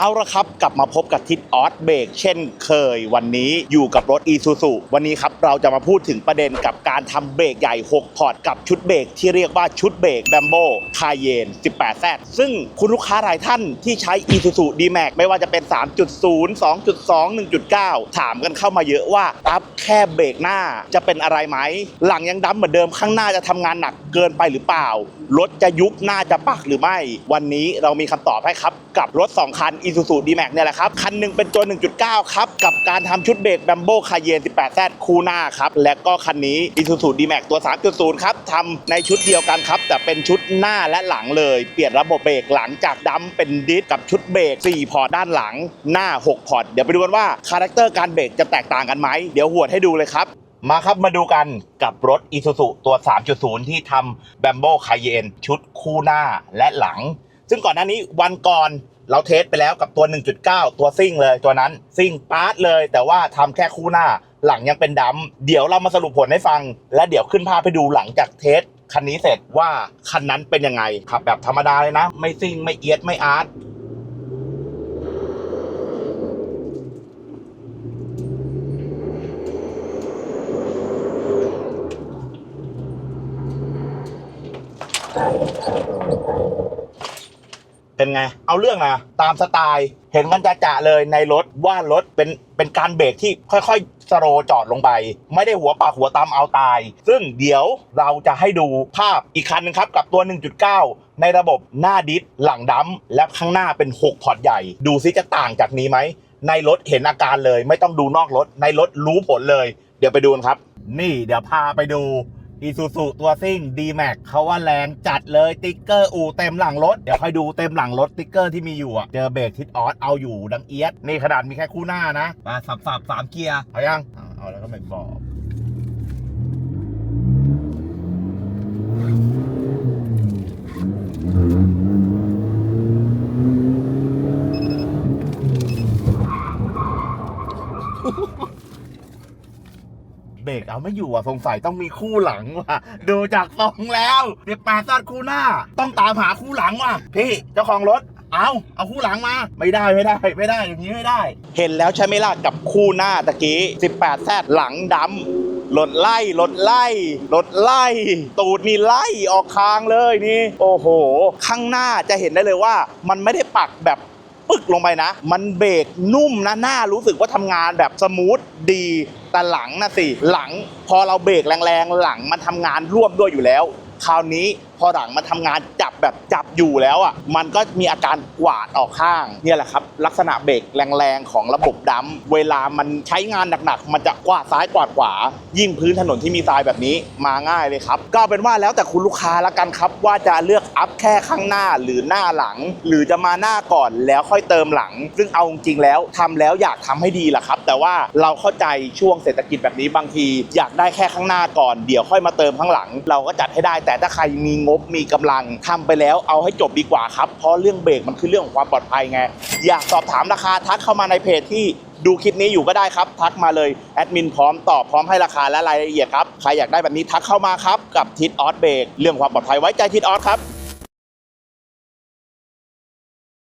เอาละครับ กลับมาพบกับทิศออสเบรกเช่นเคยวันนี้อยู่กับรถ e ีซูซูวันนี้ครับ เราจะมาพูดถึงประเด็นกับการทำเบรกใหญ่ 6 พอร์ตกับชุดเบรกที่เรียกว่าชุดเบรก b บมโบคาเยน 18Z ซึ่งคุณลูกค้าหลายท่านที่ใช้ e ีซูซู D-Max ไม่ว่าจะเป็น 3.0 2.2 1.9 ถามกันเข้ามาเยอะว่าอัพแค่เบรกหน้าจะเป็นอะไรไหม หลังยังดำเหมือนเดิมข้างหน้าจะทำงานหนักเกินไปหรือเปล่ารถจะยุบหน้าจะปักหรือไม่ วันนี้เรามีคำตอบให้ครับกับรถ 2 คัน Isuzu D-Max เนี่ยแหละครับ คันหนึ่งเป็นตัว 1.9 ครับ กับการทำชุดเบรก Bambo Cayenne 18Z คู่หน้าครับ และก็คันนี้ Isuzu D-Max ตัว 3.0 ครับทำในชุดเดียวกันครับ แต่เป็นชุดหน้าและหลังเลย เปลี่ยนระบบเบรกหลังจากดำเป็นดิสกับชุดเบรก 4 พอร์ตด้านหลัง หน้า 6 พอร์ต เดี๋ยวไปดูกันว่าคาแรคเตอร์การเบรกจะแตกต่างกันไหม เดี๋ยวหวดให้ดูเลยครับมาครับมาดูกันกับรถ Isuzu ตัว 3.0 ที่ทำ Bambo c a y e n ชุดคู่หน้าและหลัง ซึ่งก่อนหน้านี้วันก่อน เราเทสไปแล้วกับตัว 1.9 ตัวซิ่งเลยตัวนั้นซิ่งปาร์ตเลย แต่ว่าทำแค่คู่หน้าหลังยังเป็นดำเดี๋ยวเรามาสรุปผลให้ฟัง และเดี๋ยวขึ้นภาพไปดูหลังจากเทสคันนี้เสร็จว่าคันนั้นเป็นยังไงขับแบบธรรมดาเลยนะ ไม่ซิ่งไม่เอียดไม่อาร์ต เป็นไง เอาเรื่องนะตามสไตล์เห็นกันจะจะๆเลยในรถว่ารถเป็นเป็นการเบรกที่ค่อยๆสโลจอดลงไป ไม่ได้หัวปากหัวตามเอาตาย ซึ่งเดี๋ยวเราจะให้ดูภาพอีกคันหนึงครับกับตัว 1.9 ในระบบหน้าดิสหลังดัมและข้างหน้าเป็น 6 พอร์ตใหญ่ ดูซิจะต่างจากนี้ไหม ในรถเห็นอาการเลย ไม่ต้องดูนอกรถ ในรถรู้ผลเลย เดี๋ยวไปดูกันครับ นี่เดี๋ยวพาไปดู อีซูซูตัวซิ่ง D-Max เขาว่าแรงจัดเลยติ๊กเกอร์อูเต็มหลังรถ เดี๋ยวค่อยดูเต็มหลังรถติ๊กเกอร์ที่มีอยู่อะเจอเบรกทิดออสเอาอยู่ดังเอียดนี่ขนาดมีแค่คู่หน้านะมาสับสับสามเกียร์เอายังเอาแล้วก็ไม่บอก เบรกเอาไม่อยู่อะสงสัยต้องมีคู่หลังว่ะดูจากทรงแล้วเด็กแปดซาดคู่หน้า ต้องตามหาคู่หลังว่ะพี่เจ้าของรถเอาเอาคู่หลังมา ไม่ได้ไม่ได้ ไม่ได้อย่างนี้ไม่ได้ เห็นแล้วใช่ไหมล่ะกับคู่หน้าตะกี้18แซดหลังดำรถไล่รถไล่รถไล่ ตูดนี่ไล่ออกคางเลยนี่ โอ้โห ข้างหน้าจะเห็นได้เลยว่า มันไม่ได้ปักแบบ ปึกลงไปนะ มันเบรกนุ่มนะหน้ารู้สึกว่าทำงานแบบสมูทดีแต่หลังนะสิหลังพอเราเบรกแรงๆหลังมันทำงานร่วมด้วยอยู่แล้ว คราวนี้ พอหลังมันทำงานจับแบบจับอยู่แล้วอะมันก็มีอาการกวาดออกข้างเนี่ยแหละครับ ลักษณะเบรกแรงๆของระบบดัมเวลามันใช้งานหนักๆ มันจะกวาดซ้ายกวาดขวา ยิ่งพื้นถนนที่มีทรายแบบนี้มาง่ายเลยครับ ก็เป็นว่าแล้วแต่คุณลูกค้าละกันครับ ว่าจะเลือกอัพแค่ข้างหน้าหรือหน้าหลัง หรือจะมาหน้าก่อนแล้วค่อยเติมหลัง ซึ่งเอาจริงแล้วทำแล้วอยากทำให้ดีแหละครับ แต่ว่าเราเข้าใจช่วงเศรษฐกิจแบบนี้บางที อยากได้แค่ข้างหน้าก่อนเดี๋ยวค่อยมาเติมข้างหลัง เราก็จัดให้ได้แต่ถ้าใครมีงบมีกำลังทำไปแล้วเอาให้จบดีกว่าครับ เพราะเรื่องเบรกมันคือเรื่องของความปลอดภัยไง อยากสอบถามราคาทักเข้ามาในเพจที่ดูคลิปนี้อยู่ก็ได้ครับ ทักมาเลยแอดมินพร้อมตอบพร้อมให้ราคาและรายละเอียดครับใครอยากได้แบบนี้ทักเข้ามาครับกับทิดออสเบรกเรื่องความปลอดภัยไว้ใจทิดออสครับ